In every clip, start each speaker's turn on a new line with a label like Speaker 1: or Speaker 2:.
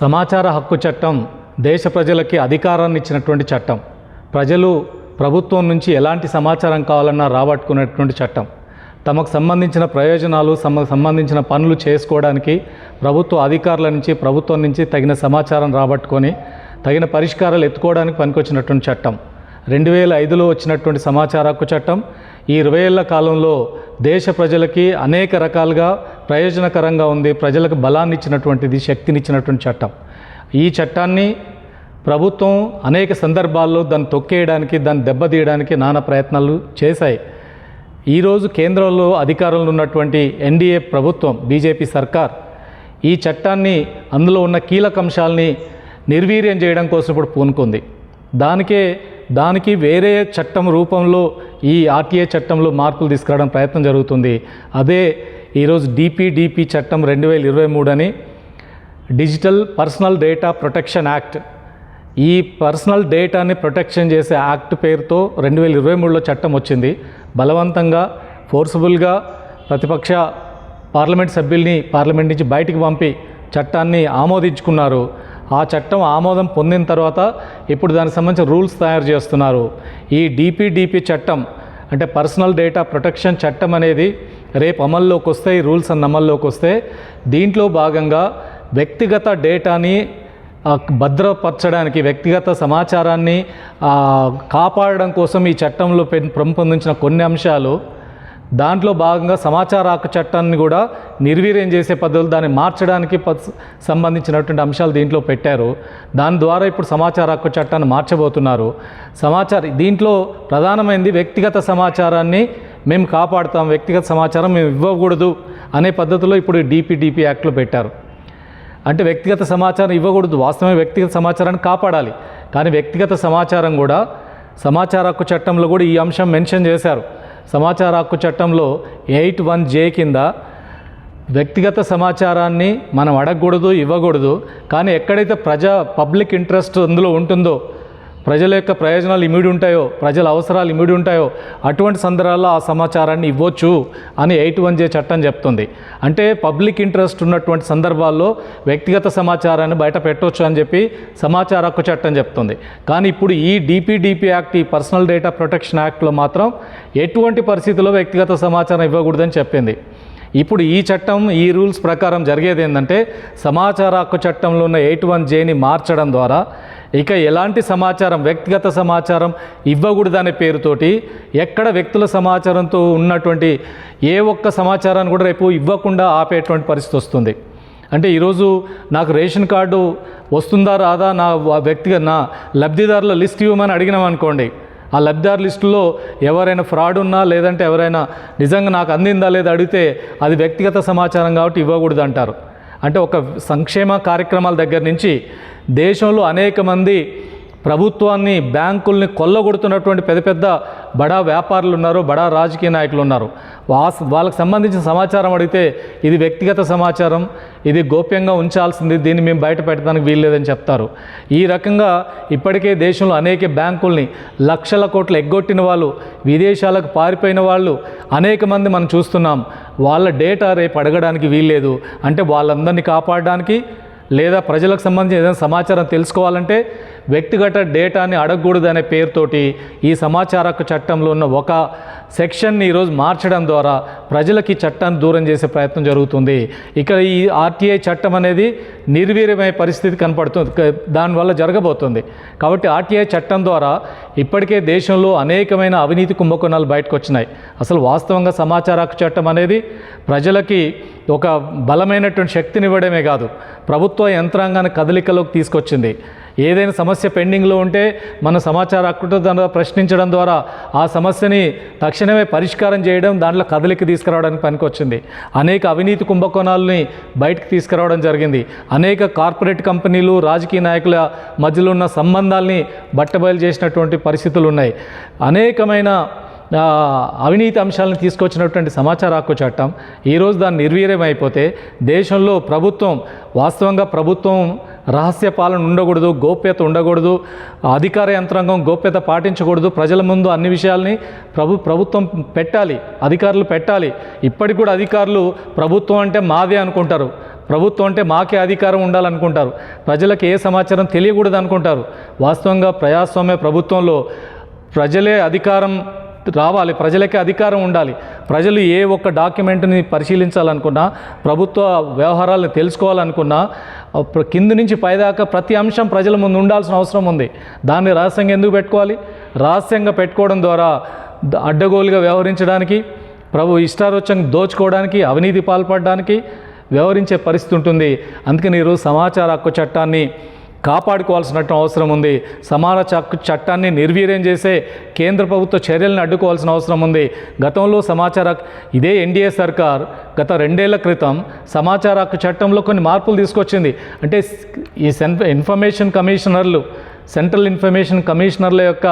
Speaker 1: సమాచార హక్కు చట్టం దేశ ప్రజలకి అధికారాన్ని ఇచ్చినటువంటి చట్టం. ప్రజలు ప్రభుత్వం నుంచి ఎలాంటి సమాచారం కావాలన్నా రాబట్టుకునేటువంటి చట్టం. తమకు సంబంధించిన ప్రయోజనాలు సమ సంబంధించిన పనులు చేసుకోవడానికి ప్రభుత్వ అధికారుల నుంచి ప్రభుత్వం నుంచి తగిన సమాచారం రాబట్టుకొని తగిన పరిష్కారాలు ఎత్తుకోవడానికి పనికొచ్చినటువంటి చట్టం. రెండు వేల ఐదులో వచ్చినటువంటి సమాచార హక్కు చట్టం ఈ ఇరవై ఏళ్ళ కాలంలో దేశ ప్రజలకి అనేక రకాలుగా ప్రయోజనకరంగా ఉంది ప్రజలకు బలాన్ని ఇచ్చినటువంటిది శక్తినిచ్చినటువంటి చట్టం. ఈ చట్టాన్ని ప్రభుత్వం అనేక సందర్భాల్లో దాన్ని తొక్కేయడానికి దాన్ని దెబ్బతీయడానికి నానా ప్రయత్నాలు చేశాయి. ఈరోజు కేంద్రంలో అధికారంలో ఉన్నటువంటి ఎన్డీఏ ప్రభుత్వం బీజేపీ సర్కార్ ఈ చట్టాన్ని అందులో ఉన్న కీలక అంశాలని నిర్వీర్యం చేయడం కోసం ఇప్పుడు పూనుకుంది. దానికే దానికి వేరే చట్టం రూపంలో ఈ ఆర్టీఏ చట్టంలో మార్పులు తీసుకురావడం ప్రయత్నం జరుగుతుంది. అదే ఈరోజు డిపిడిపి చట్టం రెండు వేల ఇరవై మూడు అని digital personal data protection act ఈ పర్సనల్ డేటాని ప్రొటెక్షన్ చేసే యాక్ట్ పేరుతో రెండు వేల ఇరవై మూడులో చట్టం వచ్చింది. బలవంతంగా ఫోర్సబుల్గా ప్రతిపక్ష పార్లమెంట్ సభ్యుల్ని పార్లమెంట్ నుంచి బయటికి పంపి చట్టాన్ని ఆమోదించుకున్నారు. ఆ చట్టం ఆమోదం పొందిన తర్వాత ఇప్పుడు దానికి సంబంధించిన రూల్స్ తయారు చేస్తున్నారు. ఈ డిపిడిపి చట్టం అంటే పర్సనల్ డేటా ప్రొటెక్షన్ చట్టం అనేది రేపు అమల్లోకి వస్తే ఈ రూల్స్ అన్న అమల్లోకి వస్తే దీంట్లో భాగంగా వ్యక్తిగత డేటాని భద్రపరచడానికి వ్యక్తిగత సమాచారాన్ని కాపాడడం కోసం ఈ చట్టంలో పెంపొందించిన కొన్ని అంశాలు దాంట్లో భాగంగా సమాచార హక్కు చట్టాన్ని కూడా నిర్వీర్యం చేసే పద్ధతులు దాన్ని మార్చడానికి సంబంధించినటువంటి అంశాలు దీంట్లో పెట్టారు. దాని ద్వారా ఇప్పుడు సమాచార హక్కు చట్టాన్ని మార్చబోతున్నారు. సమాచార దీంట్లో ప్రధానమైనది వ్యక్తిగత సమాచారాన్ని మేము కాపాడుతాం వ్యక్తిగత సమాచారం మేము ఇవ్వకూడదు అనే పద్ధతిలో ఇప్పుడు డిపిడిపి యాక్ట్లో పెట్టారు. అంటే వ్యక్తిగత సమాచారం ఇవ్వకూడదు వాస్తవమే వ్యక్తిగత సమాచారాన్ని కాపాడాలి. కానీ వ్యక్తిగత సమాచారం కూడా సమాచార హక్కు చట్టంలో కూడా ఈ అంశం మెన్షన్ చేశారు. సమాచార హక్కు చట్టంలో ఎయిట్ వన్ జే కింద వ్యక్తిగత సమాచారాన్ని మనం అడగకూడదు ఇవ్వకూడదు. కానీ ఎక్కడైతే ప్రజా పబ్లిక్ ఇంట్రెస్ట్ అందులో ఉంటుందో ప్రజల యొక్క ప్రయోజనాలు ఇమిడి ఉంటాయో ప్రజల అవసరాలు ఇమిడి ఉంటాయో అటువంటి సందర్భాల్లో ఆ సమాచారాన్ని ఇవ్వచ్చు అని ఎయిట్ వన్ జే చట్టం చెప్తుంది. అంటే పబ్లిక్ ఇంట్రెస్ట్ ఉన్నటువంటి సందర్భాల్లో వ్యక్తిగత సమాచారాన్ని బయట పెట్టవచ్చు అని చెప్పి సమాచార హక్కు చట్టం చెప్తుంది. కానీ ఇప్పుడు ఈ డిపిడిపి యాక్ట్ ఈ పర్సనల్ డేటా ప్రొటెక్షన్ యాక్ట్లో మాత్రం ఎటువంటి పరిస్థితుల్లో వ్యక్తిగత సమాచారం ఇవ్వకూడదని చెప్పింది. ఇప్పుడు ఈ చట్టం ఈ రూల్స్ ప్రకారం జరిగేది ఏంటంటే సమాచార హక్కు చట్టంలో ఉన్న ఎయిట్ వన్ జేని మార్చడం ద్వారా ఇక ఎలాంటి సమాచారం వ్యక్తిగత సమాచారం ఇవ్వకూడదనే పేరుతోటి ఎక్కడ వ్యక్తుల సమాచారంతో ఉన్నటువంటి ఏ ఒక్క సమాచారాన్ని కూడా రేపు ఇవ్వకుండా ఆపేటువంటి పరిస్థితి వస్తుంది. అంటే ఈరోజు నాకు రేషన్ కార్డు వస్తుందా రాదా నా వ్యక్తిగత నా లబ్ధిదారుల లిస్ట్ ఇవ్వమని అడిగినాం అనుకోండి ఆ లబ్ధిదారు లిస్టులో ఎవరైనా ఫ్రాడ్ ఉన్నా లేదంటే ఎవరైనా నిజంగా నాకు అందిందా లేదా అడిగితే అది వ్యక్తిగత సమాచారం కాబట్టి ఇవ్వకూడదు అంటారు. అంటే ఒక సంక్షేమ కార్యక్రమాల దగ్గర నుంచి దేశంలో అనేక మంది ప్రభుత్వాన్ని బ్యాంకుల్ని కొల్లగొడుతున్నటువంటి పెద్ద పెద్ద బడా వ్యాపారులు ఉన్నారు బడా రాజకీయ నాయకులు ఉన్నారు. వాళ్ళకి సంబంధించిన సమాచారం అడిగితే ఇది వ్యక్తిగత సమాచారం ఇది గోప్యంగా ఉంచాల్సింది దీన్ని మేము బయట పెట్టడానికి వీల్లేదని చెప్తారు. ఈ రకంగా ఇప్పటికే దేశంలో అనేక బ్యాంకుల్ని లక్షల కోట్లు ఎగ్గొట్టిన వాళ్ళు విదేశాలకు పారిపోయిన వాళ్ళు అనేక మంది మనం చూస్తున్నాం. వాళ్ళ డేటా రేపు అడగడానికి వీల్లేదు. అంటే వాళ్ళందరినీ కాపాడడానికి లేదా ప్రజలకు సంబంధించిన ఏదైనా సమాచారం తెలుసుకోవాలంటే వ్యక్తిగత డేటాని అడగకూడదు అనే పేరుతోటి ఈ సమాచార చట్టంలో ఉన్న ఒక సెక్షన్ని ఈరోజు మార్చడం ద్వారా ప్రజలకి చట్టాన్ని దూరం చేసే ప్రయత్నం జరుగుతుంది. ఇక్కడ ఈ ఆర్టీఐ చట్టం అనేది నిర్వీర్యమైన పరిస్థితి కనపడుతుంది. దానివల్ల జరగబోతుంది. కాబట్టి ఆర్టీఐ చట్టం ద్వారా ఇప్పటికే దేశంలో అనేకమైన అవినీతి కుంభకోణాలు బయటకు వచ్చినాయి. అసలు వాస్తవంగా సమాచార హక్కు చట్టం అనేది ప్రజలకి ఒక బలమైనటువంటి శక్తినివ్వడమే కాదు ప్రభుత్వ యంత్రాంగాన్ని కదలికలోకి తీసుకొచ్చింది. ఏదైనా సమస్య పెండింగ్లో ఉంటే మన సమాచార హక్కుతో దాని ప్రశ్నించడం ద్వారా ఆ సమస్యని తక్షణమే పరిష్కారం చేయడం దాంట్లో కదలికి తీసుకురావడానికి పనికొచ్చింది. అనేక అవినీతి కుంభకోణాలని బయటకు తీసుకురావడం జరిగింది. అనేక కార్పొరేట్ కంపెనీలు రాజకీయ నాయకుల మధ్యలో ఉన్న సంబంధాల్ని బట్టబయలు చేసినటువంటి పరిస్థితులు ఉన్నాయి అనేకమైన అవినీతి అంశాలను తీసుకొచ్చినటువంటి సమాచార హక్కు చట్టం ఈరోజు దాన్ని నిర్వీర్యం అయిపోతే దేశంలో ప్రభుత్వం వాస్తవంగా ప్రభుత్వం రహస్య పాలన ఉండకూడదు గోప్యత ఉండకూడదు అధికార యంత్రాంగం గోప్యత పాటించకూడదు ప్రజల ముందు అన్ని విషయాల్ని ప్రభు ప్రభుత్వం పెట్టాలి అధికారులు పెట్టాలి. ఇప్పటికి కూడా అధికారులు ప్రభుత్వం అంటే మాదే అనుకుంటారు. ప్రభుత్వం అంటే మాకే అధికారం ఉండాలనుకుంటారు. ప్రజలకు ఏ సమాచారం తెలియకూడదు అనుకుంటారు వాస్తవంగా ప్రజాస్వామ్య ప్రభుత్వంలో ప్రజలే అధికారం రావాలి. ప్రజలకే అధికారం ఉండాలి. ప్రజలు ఏ ఒక్క డాక్యుమెంట్ని పరిశీలించాలనుకున్నా ప్రభుత్వ వ్యవహారాలను తెలుసుకోవాలనుకున్నా ప్ర- కింది నుంచి పైదాకా ప్రతి అంశం ప్రజల ముందు ఉండాల్సిన అవసరం ఉంది. దాన్ని రహస్యంగా ఎందుకు పెట్టుకోవాలి? రహస్యంగా పెట్టుకోవడం ద్వారా అడ్డగోలుగా వ్యవహరించడానికి ప్రభు ఇష్టారోచంగా దోచుకోవడానికి అవినీతి పాల్పడడానికి వ్యవహరించే పరిస్థితి ఉంటుంది. అందుకని ఈరోజు సమాచార హక్కు చట్టాన్ని కాపాడుకోవాల్సినట్టు అవసరం ఉంది. సమాన హక్కు చట్టాన్ని నిర్వీర్యం చేసే కేంద్ర ప్రభుత్వ చర్యలను అడ్డుకోవాల్సిన అవసరం ఉంది. గతంలో సమాచార ఇదే ఎన్డీఏ సర్కార్ గత రెండేళ్ళ క్రితం సమాచార హక్కు చట్టంలో కొన్ని మార్పులు తీసుకొచ్చింది. అంటే ఈ సెన్ ఇన్ఫర్మేషన్ కమిషనర్లు సెంట్రల్ ఇన్ఫర్మేషన్ కమిషనర్ల యొక్క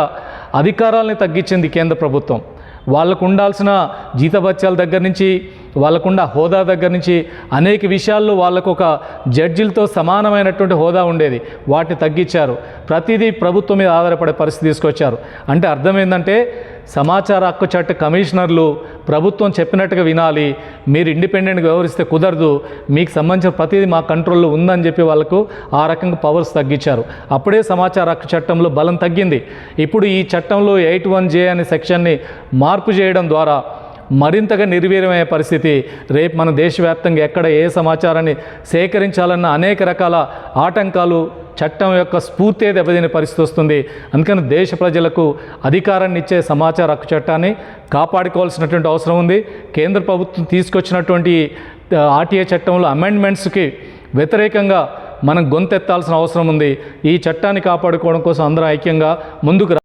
Speaker 1: అధికారాలని తగ్గించింది కేంద్ర ప్రభుత్వం. వాళ్ళకు ఉండాల్సిన జీతభత్యాల దగ్గర నుంచి వాళ్ళకుండా హోదా దగ్గర నుంచి అనేక విషయాల్లో వాళ్ళకు ఒక జడ్జిలతో సమానమైనటువంటి హోదా ఉండేది. వాటిని తగ్గించారు. ప్రతిదీ ప్రభుత్వం మీద ఆధారపడే పరిస్థితి తీసుకొచ్చారు. అంటే అర్థం ఏంటంటే సమాచార హక్కు చట్ట కమిషనర్లు ప్రభుత్వం చెప్పినట్టుగా వినాలి. మీరు ఇండిపెండెంట్గా వ్యవహరిస్తే కుదరదు. మీకు సంబంధించిన ప్రతిదీ మా కంట్రోల్లో ఉందని చెప్పి వాళ్ళకు ఆ రకంగా పవర్స్ తగ్గించారు. అప్పుడే సమాచార హక్కు చట్టంలో బలం తగ్గింది. ఇప్పుడు ఈ చట్టంలో ఎయిట్ వన్ జే అనే సెక్షన్ని మార్పు చేయడం ద్వారా మరింతగా నిర్వీర్యమయ్యే పరిస్థితి. రేపు మన దేశవ్యాప్తంగా ఎక్కడ ఏ సమాచారాన్ని సేకరించాలన్న అనేక రకాల ఆటంకాలు చట్టం యొక్క స్ఫూర్తి దెబ్బతినే పరిస్థితి వస్తుంది. అందుకని దేశ ప్రజలకు అధికారాన్ని ఇచ్చే సమాచార హక్కు చట్టాన్ని కాపాడుకోవాల్సినటువంటి అవసరం ఉంది. కేంద్ర ప్రభుత్వం తీసుకొచ్చినటువంటి ఆర్టీఏ చట్టంలో అమెండ్మెంట్స్కి వ్యతిరేకంగా మనం గొంతెత్తాల్సిన అవసరం ఉంది. ఈ చట్టాన్ని కాపాడుకోవడం కోసం అందరం ఐక్యంగా ముందుకు